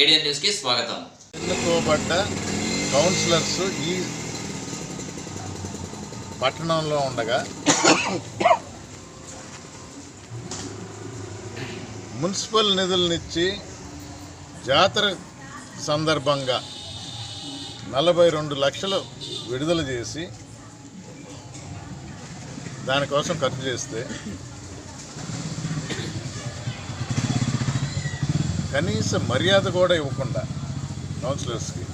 ఏడియన్ న్యూస్కి స్వాగతం. ఎన్నుకోబడ్డ కౌన్సిలర్స్ ఈ పట్టణంలో ఉండగా మున్సిపల్ నిధులనిచ్చి జాతర సందర్భంగా నలభై రెండు లక్షలు విడుదల చేసి దానికోసం ఖర్చు చేస్తే కనీస మర్యాద కూడా ఇవ్వకుండా కౌన్సిలర్స్కి.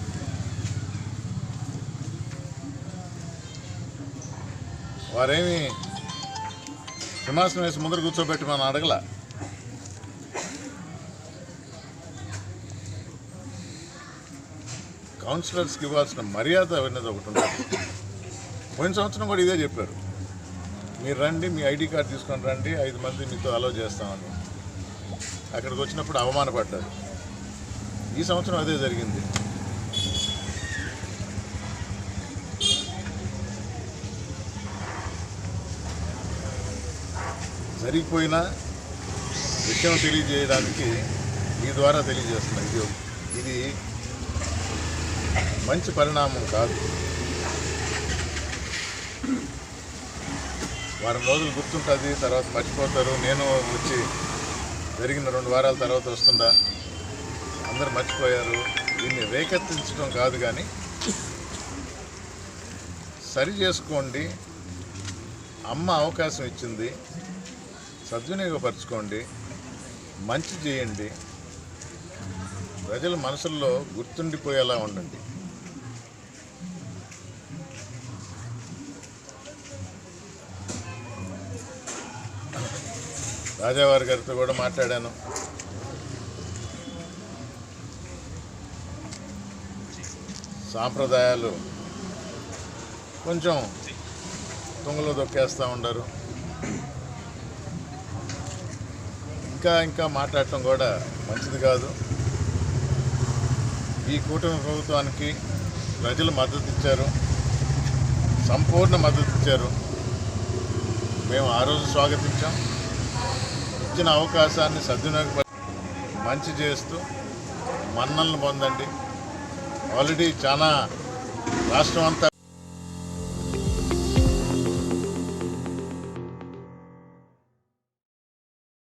వారేమి సింహాసనం వేసి ముందర కూర్చోబెట్టి మనం అడగల? కౌన్సిలర్స్కి ఇవ్వాల్సిన మర్యాద అనేది ఒకటి ఉంటుంది పోయిన సంవత్సరం కూడా ఇదే చెప్పారు. మీరు రండి మీ ఐడి కార్డు తీసుకొని రండి ఐదు మంది మీతో అలో చేస్తామని. అక్కడికి వచ్చినప్పుడు అవమానపడ్డారు. ఈ సంవత్సరం అదే జరిగింది. జరిగిపోయిన విషయం తెలియజేయడానికి మీ ద్వారా తెలియజేస్తున్నాం. ఇది ఇది మంచి పరిణామం కాదు. వారం రోజులు గుర్తుంటుంది తర్వాత మర్చిపోతారు. నేను వచ్చి జరిగిన రెండు వారాల తర్వాత వస్తుందా? అందరు మర్చిపోయారు. దీన్ని రేకెత్తించడం కాదు కానీ సరి చేసుకోండి. అమ్మ అవకాశం ఇచ్చింది. సద్వినియోగపరచుకోండి. మంచి చేయండి. ప్రజల మనసుల్లో గుర్తుండిపోయేలా ఉండండి. రాజావారి గారితో కూడా మాట్లాడాను. సాంప్రదాయాలు కొంచెం తుంగలో దొక్కేస్తూ ఉండరు. ఇంకా ఇంకా మాట్లాడటం కూడా మంచిది కాదు. ఈ కూటమి ప్రభుత్వానికి ప్రజలు మద్దతు ఇచ్చారు. సంపూర్ణ మద్దతు ఇచ్చారు. మేము ఆ రోజు స్వాగతించాం. ఇచ్చిన అవకాశాన్ని సద్వినియోగపరి మంచి చేస్తూ మన్నలను పొందండి. ఆల్రెడీ చాలా రాష్ట్రం అంతా